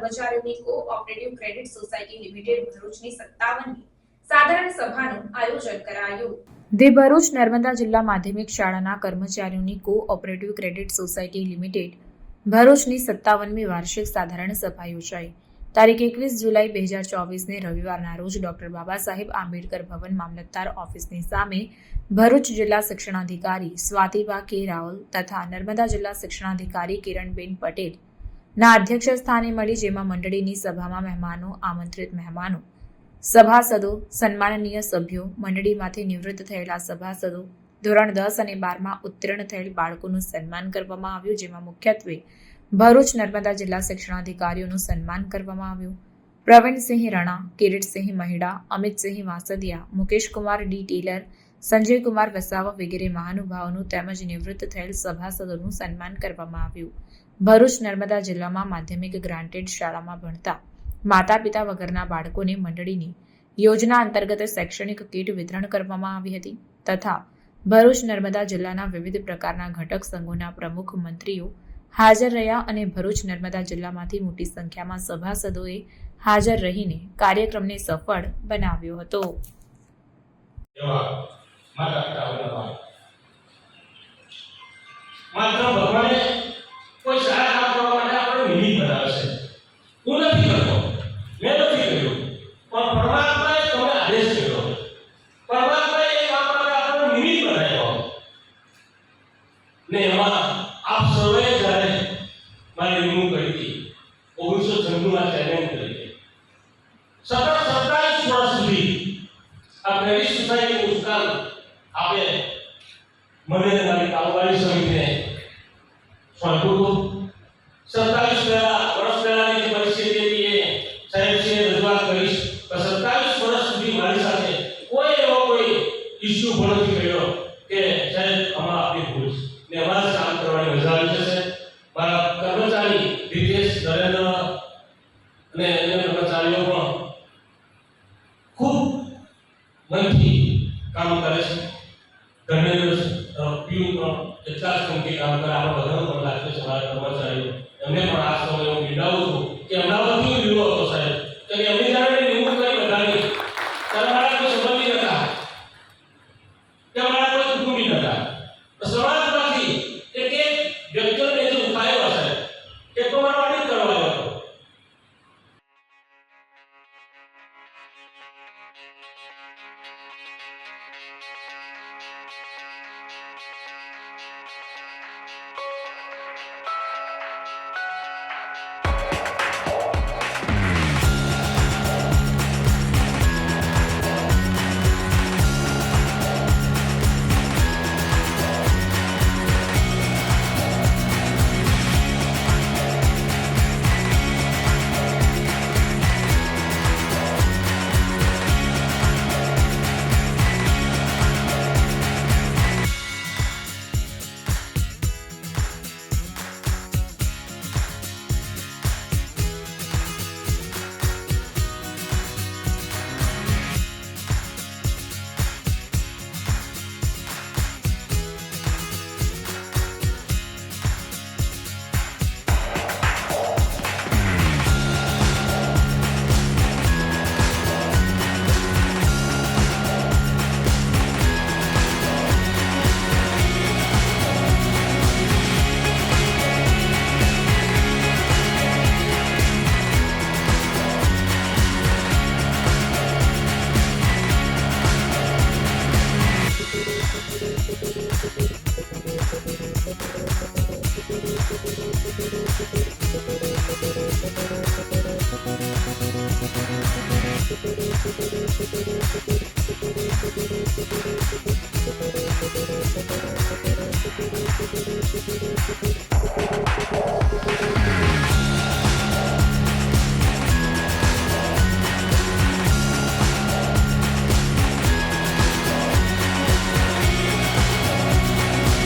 કર્મચારીઓની cooperative credit society limited ભરૂચની સત્તાવનમી સાધારણ સભાનું આયોજન કરાયું. ધી ભરૂચ નર્મદા જિલ્લા માધ્યમિક શાળાના કર્મચારીઓની કોઓપરેટિવ ક્રેડિટ સોસાયટી લિમિટેડ ભરૂચની સત્તાવનમી વાર્ષિક સાધારણ સભા યોજાઈ. તારીખ એકવીસ જુલાઈ બે હજાર ચોવીસને રવિવારના રોજ ડોક્ટર બાબા સાહેબ આંબેડકર ભવન મામલતદાર ઓફિસની સામે ભરૂચ જિલ્લા શિક્ષણાધિકારી સ્વાતિબા કે રાવલ તથા નર્મદા જિલ્લા શિક્ષણાધિકારી કિરણબેન પટેલ ના અધ્યક્ષ સ્થાને મળી જેમાં મંડળીની સભામાં મહેમાનો, આમંત્રિત મહેમાનો, સભાસદો, સન્માનનીય સભ્યો, મંડળીમાંથી નિવૃત્ત થયેલા સભાસદો, ધોરણ દસ અને બારમાં ઉત્તીર્ણ થયેલ બાળકોનું સન્માન કરવામાં આવ્યું, જેમાં મુખ્યત્વે ભરૂચ, નર્મદા જિલ્લા શિક્ષણાધિકારીઓનું સન્માન કરવામાં આવ્યું. પ્રવીણસિંહ રણા, કિરીટસિંહ મહિડા, અમિતસિંહ વાસદિયા, મુકેશકુમાર ડી ટેલર, સંજયકુમાર વસાવા વગેરે મહાનુભાવોનું તેમજ નિવૃત્ત થયેલ સભાસદોનું સન્માન કરવામાં આવ્યું. ભરૂચ નર્મદા જિલ્લામાં માધ્યમિક ગ્રાન્ટેડ શાળામાં ભણતા માતા પિતા વગરના બાળકોને મંડળીની યોજના અંતર્ગત શૈક્ષણિક કીટ વિતરણ કરવામાં આવી હતી તથા ભરૂચ નર્મદા જિલ્લાના વિવિધ પ્રકારના ઘટક સંઘોના પ્રમુખ મંત્રીઓ હાજર રહ્યા અને ભરૂચ નર્મદા જિલ્લામાંથી મોટી સંખ્યામાં સભાસદોએ હાજર રહીને કાર્યક્રમને સફળ બનાવ્યો હતો. ને એમાં આપ સૌએ જ્યારે મારી નિમણૂક કરી હતી, ઓગણીસો છન્નું આ ચેલેન્જ કરી સતત સત્તાવીસ વર્ષ સુધી આ ક્રેડિટ સોસાયટી પુરસ્કાર આપે. મને મારી કારોબારી સમિતિને સોંપ્યું હતું. સત્તાવીસ પહેલા, વર્ષ પહેલાની જે પરિસ્થિતિ હતી એ સાહેબશ્રીએ રજૂઆત કરીશ તો સત્તાવીસ વર્ષ સુધી મારી સાથે કોઈ એવો કોઈ ઇસ્યુ નથી કર્યો કે સાહેબ અમારા આપણી ભૂલ છે. ને અમારા કામ કરવાની મજા આવી જશે મારા કર્મચારી રીતેશ નરેન્દ્ર અને અન્ય કર્મચારીઓ પણ ખૂબ મનથી કામ કરે છે. ધર્મેન્દ્ર પીયુ પણ એટલા જ કંપની કામ કરે. આપણે બધાનો પણ લાગે છે કર્મચારીઓ. એમને પણ આ સમય હું બિરદાવું છું કે અમદાવાદથી લીધો Thank